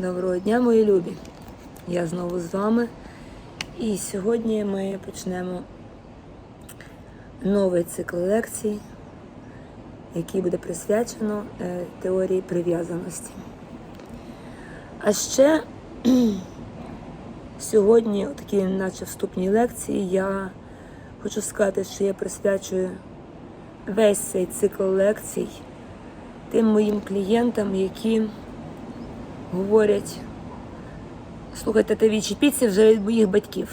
Доброго дня, мої любі! Я знову з вами. І сьогодні ми почнемо новий цикл лекцій, який буде присвячено е, теорії прив'язаності. А ще сьогодні, у такій наче вступній лекції, я хочу сказати, що я присвячую весь цей цикл лекцій тим моїм клієнтам, які говорять, слухайте, та відчепіться вже від моїх батьків.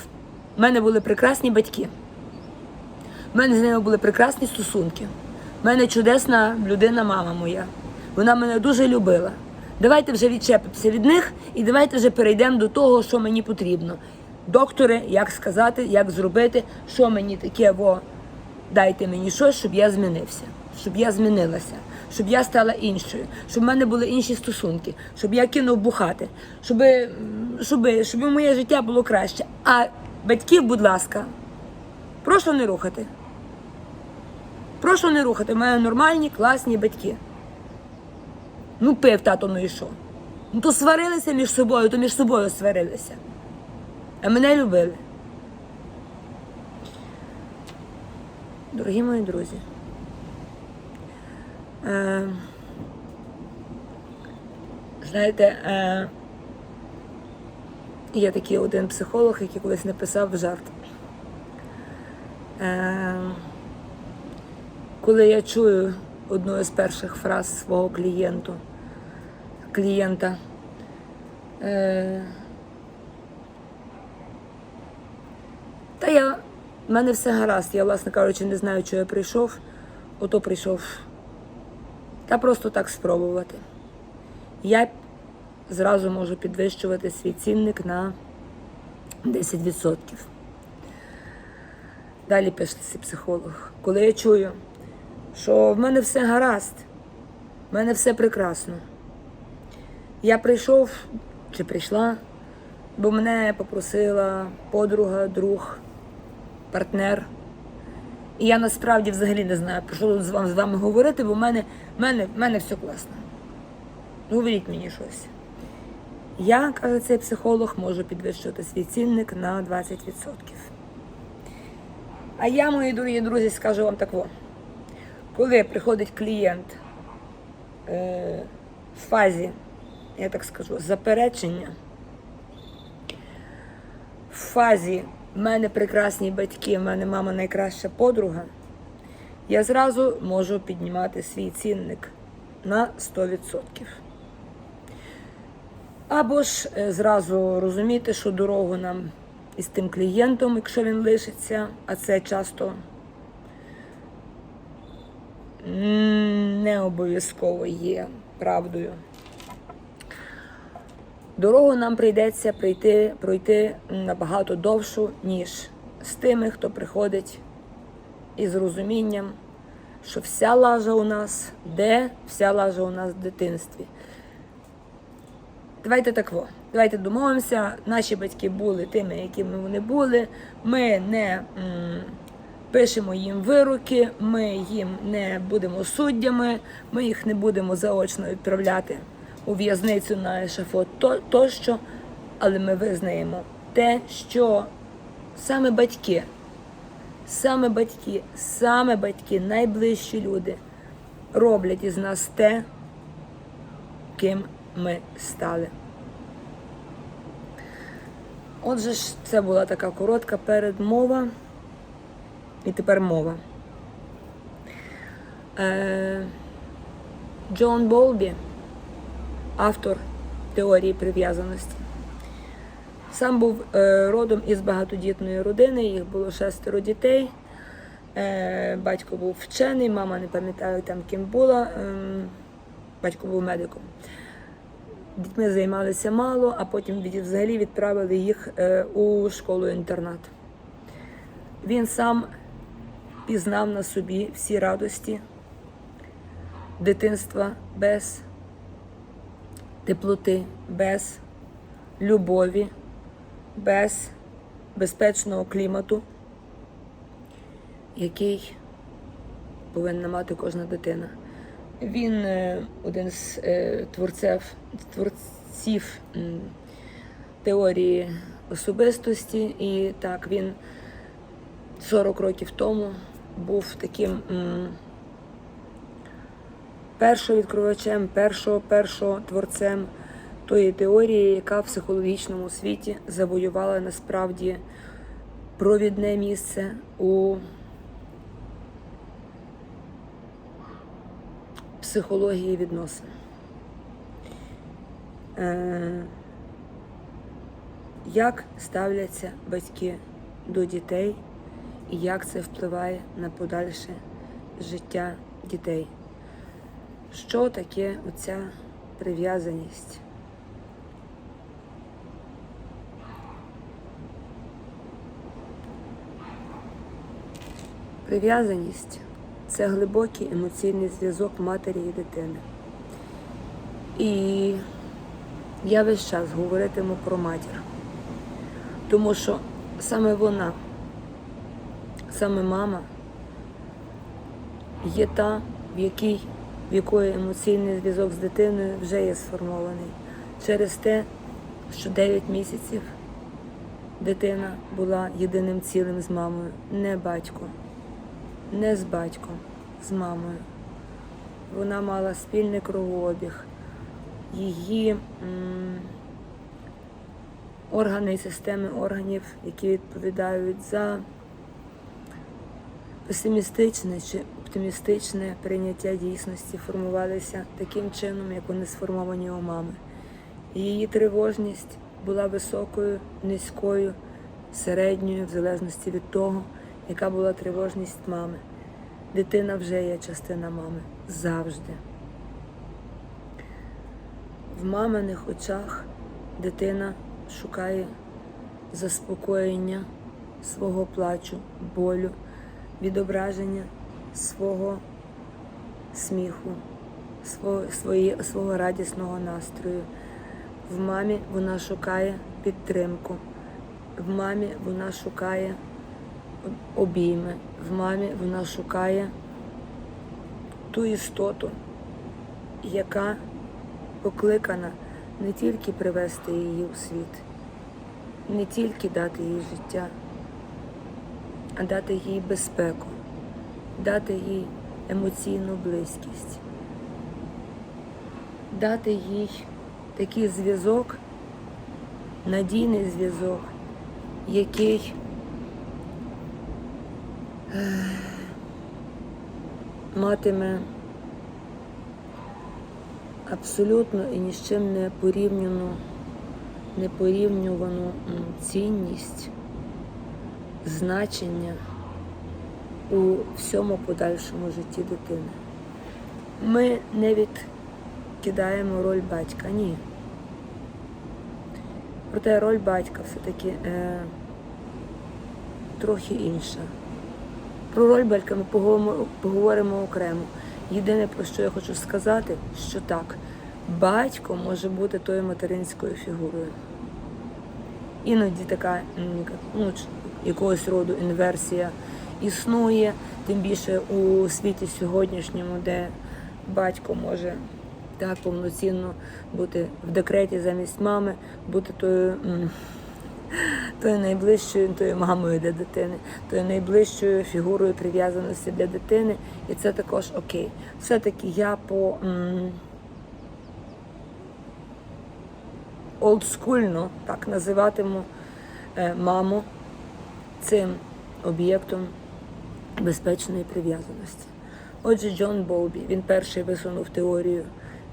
У мене були прекрасні батьки. У мене з ними були прекрасні стосунки. У мене чудесна людина, мама моя. Вона мене дуже любила. Давайте вже відчепимося від них і давайте вже перейдемо до того, що мені потрібно. Доктори, як сказати, як зробити, що мені таке, во, дайте мені щось, щоб я змінився, щоб я змінилася, щоб я стала іншою, щоб в мене були інші стосунки, щоб я кинув бухати, щоб, щоб, щоб моє життя було краще. А батьків, будь ласка, прошу не рухати. Прошу не рухати. У мене нормальні, класні батьки. Ну, пив тато, ну і що? Ну то сварилися між собою, то між собою сварилися. А мене любили. Дорогі мої друзі. Е, знаєте, е, є такий один психолог, який колись написав жарт. Е, коли я чую одну із перших фраз свого клієнту, клієнта, та я, в мене все гаразд, я, власне кажучи, не знаю, чого я прийшов, ото прийшов. Та просто так спробувати. Я зразу можу підвищувати свій цінник на 10%. Далі пише цей психолог. Коли я чую, що в мене все гаразд, в мене все прекрасно. Я прийшов чи прийшла, бо мене попросила подруга, друг, партнер. І я насправді взагалі не знаю, про що з вами, з вами говорити, бо в мене, мене, мене все класно. Говоріть мені щось. Я, каже цей психолог, можу підвищувати свій цінник на 20%. А я, мої дорогі друзі, скажу вам так. Коли приходить клієнт е, в фазі, я так скажу, заперечення, в фазі в мене прекрасні батьки, в мене мама найкраща подруга, я зразу можу піднімати свій цінник на 100%. Або ж е, зразу розуміти, що дорогу нам із тим клієнтом, якщо він лишиться, а це часто не обов'язково є правдою. Дорогу нам прийдеться пройти, пройти набагато довшу, ніж з тими, хто приходить із розумінням, що вся лажа у нас, де вся лажа у нас в дитинстві. Давайте так во. Давайте домовимося. Наші батьки були тими, якими вони були. Ми не м, пишемо їм вироки, ми їм не будемо суддями, ми їх не будемо заочно відправляти у в'язницю на ешафот то, тощо, але ми визнаємо те, що саме батьки, саме батьки, саме батьки, найближчі люди роблять із нас те, ким ми стали. Отже ж, це була така коротка передмова. І тепер мова. Е, Джон Болбі, автор теорії прив'язаності. Сам був е, родом із багатодітної родини, їх було шестеро дітей. Е, батько був вчений, мама не пам'ятаю там ким була. Ем, батько був медиком. Дітьми займалися мало, а потім взагалі відправили їх е, у школу-інтернат. Він сам пізнав на собі всі радості дитинства без теплоти, без любові, без безпечного клімату, який повинна мати кожна дитина. Він е, один з е, творців, творців теорії особистості, і так він 40 років тому був таким першовідкривачем, першого, першого творцем тої теорії, яка в психологічному світі завоювала насправді провідне місце у психології відносин. Е, Як ставляться батьки до дітей і як це впливає на подальше життя дітей? Що таке оця прив'язаність? Прив'язаність це глибокий емоційний зв'язок матері і дитини. І я весь час говоритиму про матір, тому що саме вона, саме мама є та, в якій, в якої емоційний зв'язок з дитиною вже є сформований через те, що 9 місяців дитина була єдиним цілим з мамою, не батько, не з батьком, з мамою. Вона мала спільний кровообіг. Її м, органи і системи органів, які відповідають за песимістичне чи оптимістичне прийняття дійсності, формувалися таким чином, як вони сформовані у мами. Її тривожність була високою, низькою, середньою, в залежності від того, яка була тривожність мами. Дитина вже є частина мами завжди. В маминих очах дитина шукає заспокоєння свого плачу, болю, відображення свого сміху, свого, своє, свого радісного настрою. В мамі вона шукає підтримку, в мамі вона шукає обійми, в мамі вона шукає ту істоту, яка покликана не тільки привести її у світ, не тільки дати їй життя, а дати їй безпеку, дати їй емоційну близькість, дати їй такий зв'язок, надійний зв'язок, який е, матиме абсолютно і ні з чим не порівняну, не порівнювану цінність, значення у всьому подальшому житті дитини. Ми не відкидаємо роль батька, ні. Проте роль батька все-таки е, трохи інша. Про роль батька ми поговоримо, окремо. Єдине, про що я хочу сказати, що так, батько може бути тою материнською фігурою. Іноді така ну, якогось роду інверсія існує, тим більше у світі сьогоднішньому, де батько може так повноцінно бути в декреті замість мами, бути тою. тою найближчою тою мамою для дитини, тою найближчою фігурою прив'язаності для дитини, і це також окей. Все-таки я по олдскульно так називатиму е, маму цим об'єктом безпечної прив'язаності. Отже, Джон Болбі, він перший висунув теорію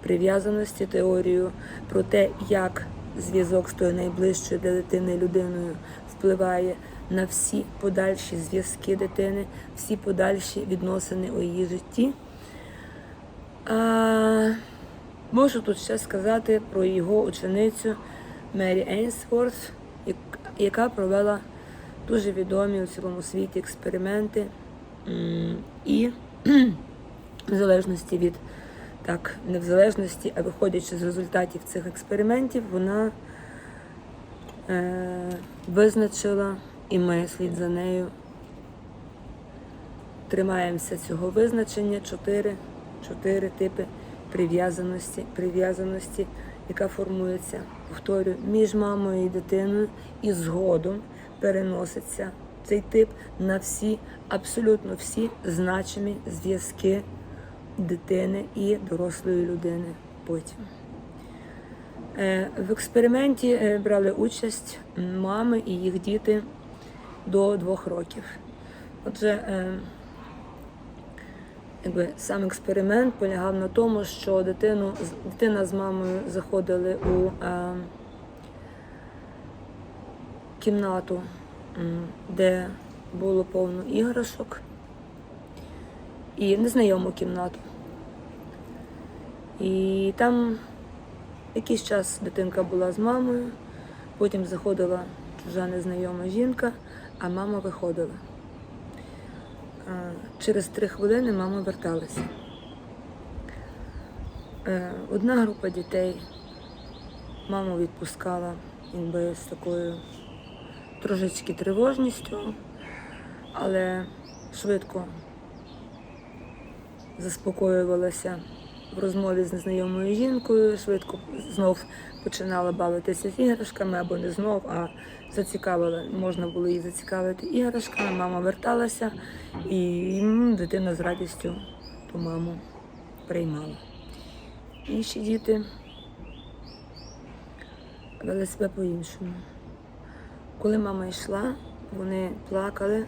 прив'язаності, теорію про те, як зв'язок з тою найближчою для дитини людиною впливає на всі подальші зв'язки дитини, всі подальші відносини у її житті. А, можу тут ще сказати про його ученицю Мері Ейнсворт, яка провела дуже відомі у цілому світі експерименти. І в залежності від, так, не в залежності, а виходячи з результатів цих експериментів, вона е, визначила, і ми слід за нею тримаємося цього визначення чотири, чотири типи прив'язаності, прив'язаності, яка формується, повторюю, між мамою і дитиною, і згодом переноситься цей тип на всі, абсолютно всі значимі зв'язки дитини і дорослої людини потім. Е, В експерименті е, брали участь мами і їх діти до двох років. Отже, е, якби сам експеримент полягав на тому, що дитину, дитина з мамою заходили у кімнату, де було повно іграшок, і незнайому кімнату. І там якийсь час дитинка була з мамою, потім заходила чужа незнайома жінка, а мама виходила. Через три хвилини мама верталася. Е, Одна група дітей маму відпускала якби, з такою трошечки тривожністю, але швидко заспокоювалася в розмові з незнайомою жінкою, швидко знов починала бавитися з іграшками або не знов, а зацікавила, можна було її зацікавити іграшками. Мама верталася, і дитина з радістю ту маму приймала. Інші діти вели себе по-іншому. Коли мама йшла, вони плакали,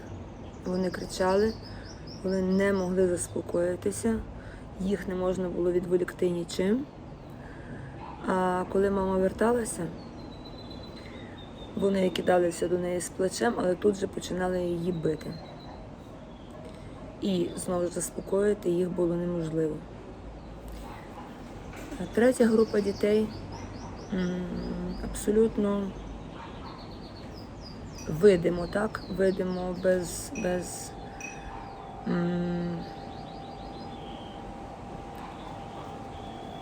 вони кричали, вони не могли заспокоїтися, їх не можна було відволікти нічим. А коли мама верталася, вони кидалися до неї з плечем, але тут же починали її бити. І знову ж заспокоїти їх було неможливо. Третя група дітей абсолютно видимо, так? Видимо, без, без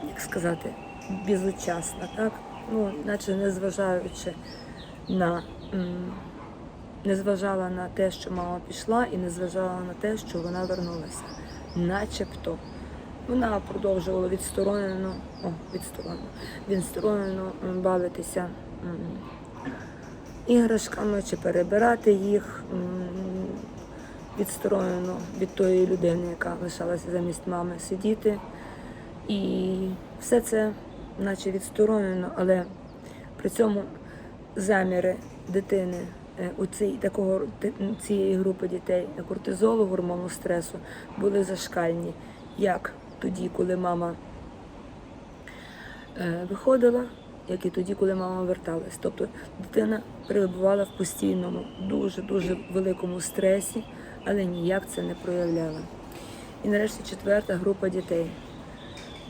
як сказати, безучасна, так? Ну, наче не зважаючи на не зважала на те, що мама пішла, і не зважала на те, що вона вернулася. Начебто. Вона продовжувала відсторонено, о, відсторонено, відсторонено бавитися іграшками чи перебирати їх відсторонено від тої людини, яка лишалася замість мами сидіти. І все це, наче відсторонено, але при цьому заміри дитини е, у цій такого цієї групи дітей кортизолу, гормону стресу були зашкальні, як тоді, коли мама е, виходила, як і тоді, коли мама верталась. Тобто дитина перебувала в постійному, дуже дуже великому стресі, але ніяк це не проявляла. І нарешті четверта група дітей.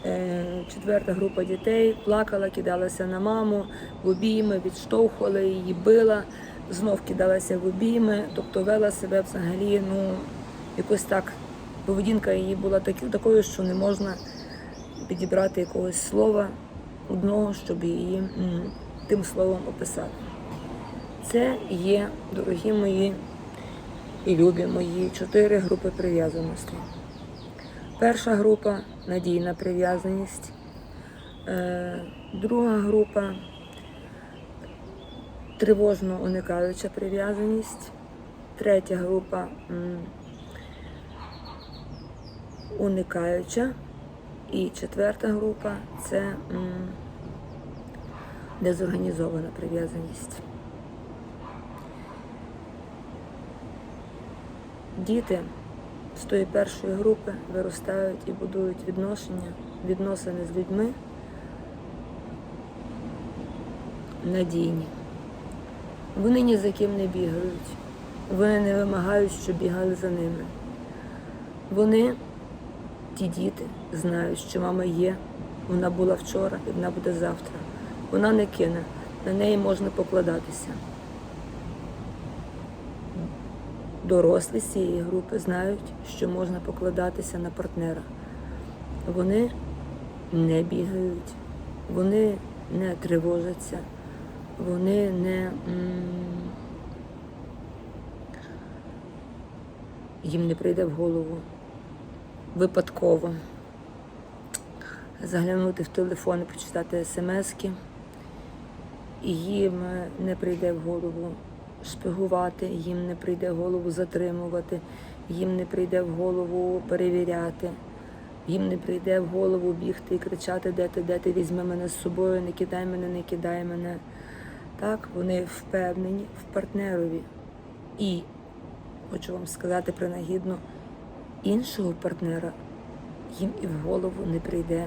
Е, Четверта група дітей плакала, кидалася на маму в обійми, відштовхувала її, била, знов кидалася в обійми, тобто вела себе взагалі, ну, якось так. Поведінка її була такою, що не можна підібрати якогось слова одного, щоб її тим словом описати. Це є, дорогі мої і любі мої, чотири групи прив'язаності. Перша група надійна прив'язаність. Е, Друга група тривожно уникаюча прив'язаність. Третя група уникаюча. І четверта група це дезорганізована прив'язаність. Діти з тої першої групи виростають і будують відношення, відносини з людьми надійні. Вони ні за ким не бігають. Вони не вимагають, щоб бігали за ними. Вони, ті діти, знають, що мама є, вона була вчора і вона буде завтра. Вона не кине, на неї можна покладатися. Дорослі з цієї групи знають, що можна покладатися на партнера. Вони не бігають, вони не тривожаться, вони не. Їм не прийде в голову випадково заглянути в телефон і почитати смски. І їм не прийде в голову шпигувати, їм не прийде в голову затримувати, їм не прийде в голову перевіряти, їм не прийде в голову бігти і кричати, де ти, де ти візьми мене з собою, не кидай мене, не кидай мене. Так, вони впевнені в партнерові. І хочу вам сказати принагідно, іншого партнера їм і в голову не прийде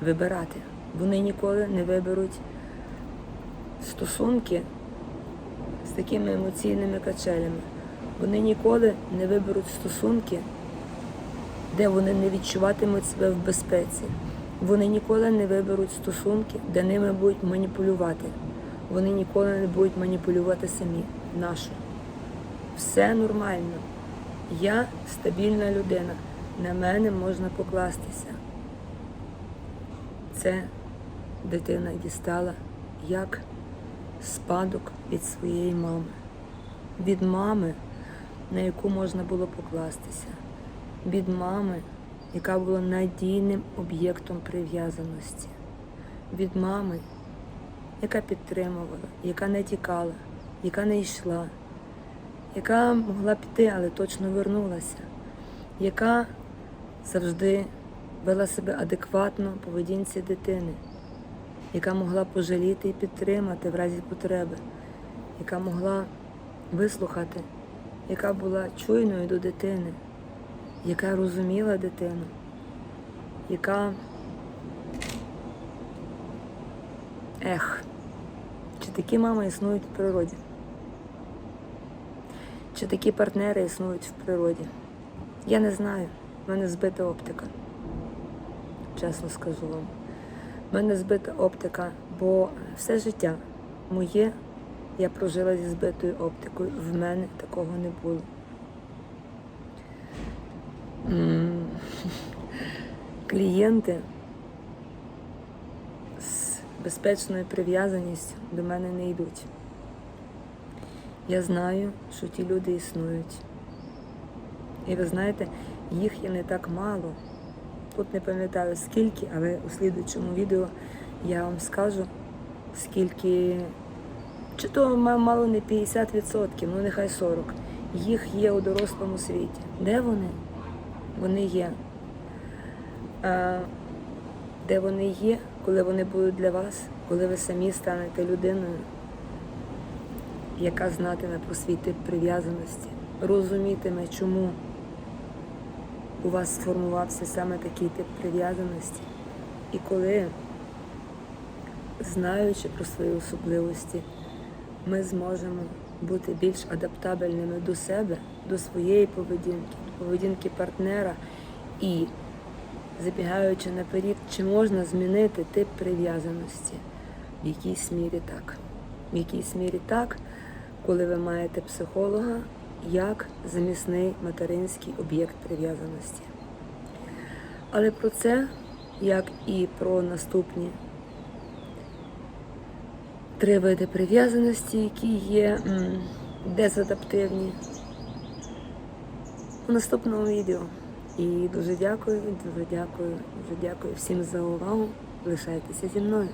вибирати. Вони ніколи не виберуть стосунки з такими емоційними качелями. Вони ніколи не виберуть стосунки, де вони не відчуватимуть себе в безпеці. Вони ніколи не виберуть стосунки, де ними будуть маніпулювати. Вони ніколи не будуть маніпулювати самі. Нашу. Все нормально. Я стабільна людина. На мене можна покластися. Це дитина дістала як спадок від своєї мами. Від мами, на яку можна було покластися. Від мами, яка була надійним об'єктом прив'язаності. Від мами, яка підтримувала, яка не тікала, яка не йшла, яка могла піти, але точно вернулася, яка завжди вела себе адекватно поведінці дитини, яка могла пожаліти і підтримати в разі потреби, яка могла вислухати, яка була чуйною до дитини, яка розуміла дитину, яка ех, чи такі мами існують в природі? Чи такі партнери існують в природі? Я не знаю. У мене збита оптика. Чесно скажу вам. У мене збита оптика, бо все життя моє я прожила зі збитою оптикою. В мене такого не було. Клієнти з безпечною прив'язаністю до мене не йдуть. Я знаю, що ті люди існують. І ви знаєте, їх є не так мало. Тут не пам'ятаю скільки, але у слідуючому відео я вам скажу, скільки, чи то мало не 50%, ну нехай 40%. Їх є у дорослому світі. Де вони? Вони є. А, де вони є, коли вони будуть для вас, коли ви самі станете людиною, яка знатиме про свій тип прив'язаності, розумітиме, чому у вас сформувався саме такий тип прив'язаності. І коли, знаючи про свої особливості, ми зможемо бути більш адаптабельними до себе, до своєї поведінки, до поведінки партнера і забігаючи наперед, чи можна змінити тип прив'язаності? В якійсь мірі так. В якійсь мірі так, коли ви маєте психолога як замісний материнський об'єкт прив'язаності. Але про це, як і про наступні три види прив'язаності, які є дезадаптивні, у наступному відео. І дуже дякую, дуже дякую, дуже дякую всім за увагу. Лишайтеся зі мною.